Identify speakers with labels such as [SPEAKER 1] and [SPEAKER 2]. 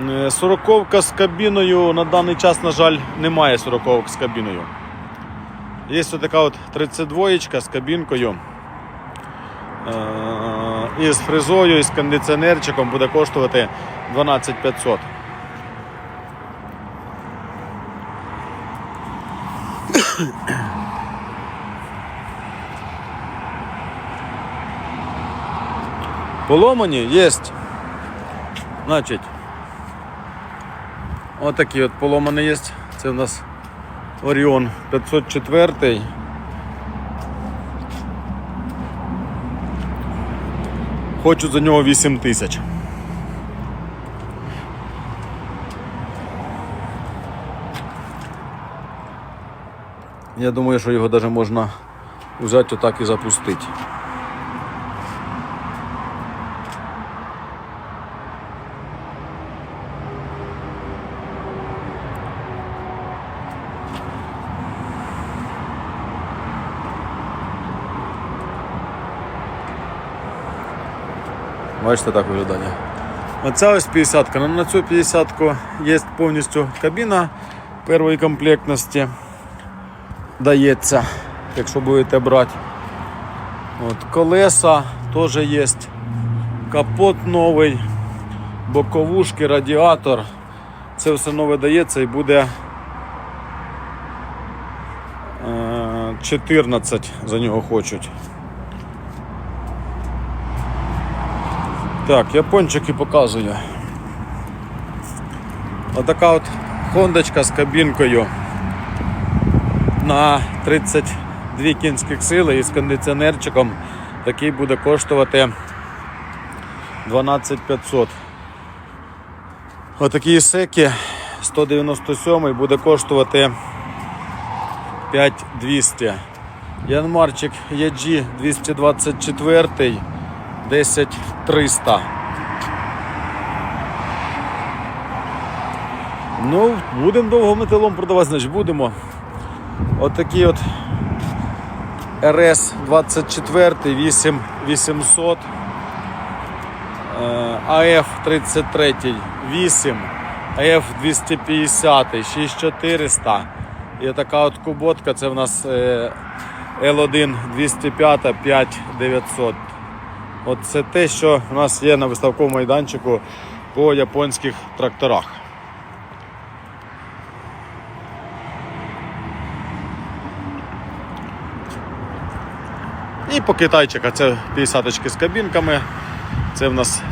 [SPEAKER 1] Е, Сороковка з кабіною на даний час, на жаль, немає сороковок з кабіною. Є ось така от 32 з кабінкою. Е, І з фрезою, і з кондиціонерчиком буде коштувати 12 500. Поломані є. Значить, отакий от поломаний є. Це у нас Оріон 504. Хочу за нього 8 тисяч. Я думаю, що його навіть можна взяти отак і запустити. Бачите, так виглядає. Оця ось 50-ка. Ну, на цю 50-ку є повністю кабіна першої комплектності. Дається, якщо будете брати. От, колеса теж є. Капот новий, боковушки, радіатор. Це все нове дається і буде е, 14 за нього хочуть. Так, япончики показую. Отака от хондочка з кабінкою на 32 кінських сили і з кондиціонерчиком. Такий буде коштувати 12 500. Отакі секи 197 буде коштувати 5200. Янмарчик EG 224 10 300. Ну, будемо довго металом продавати, значить будемо. Отакий от РС 24 8 800 АФ 33 8 АФ 250 6400 і така от куботка, це в нас е, L1 205 5900 От це те, що у нас є на виставковому майданчику по японських тракторах. І по китайчика це 50 з кабінками. Це в нас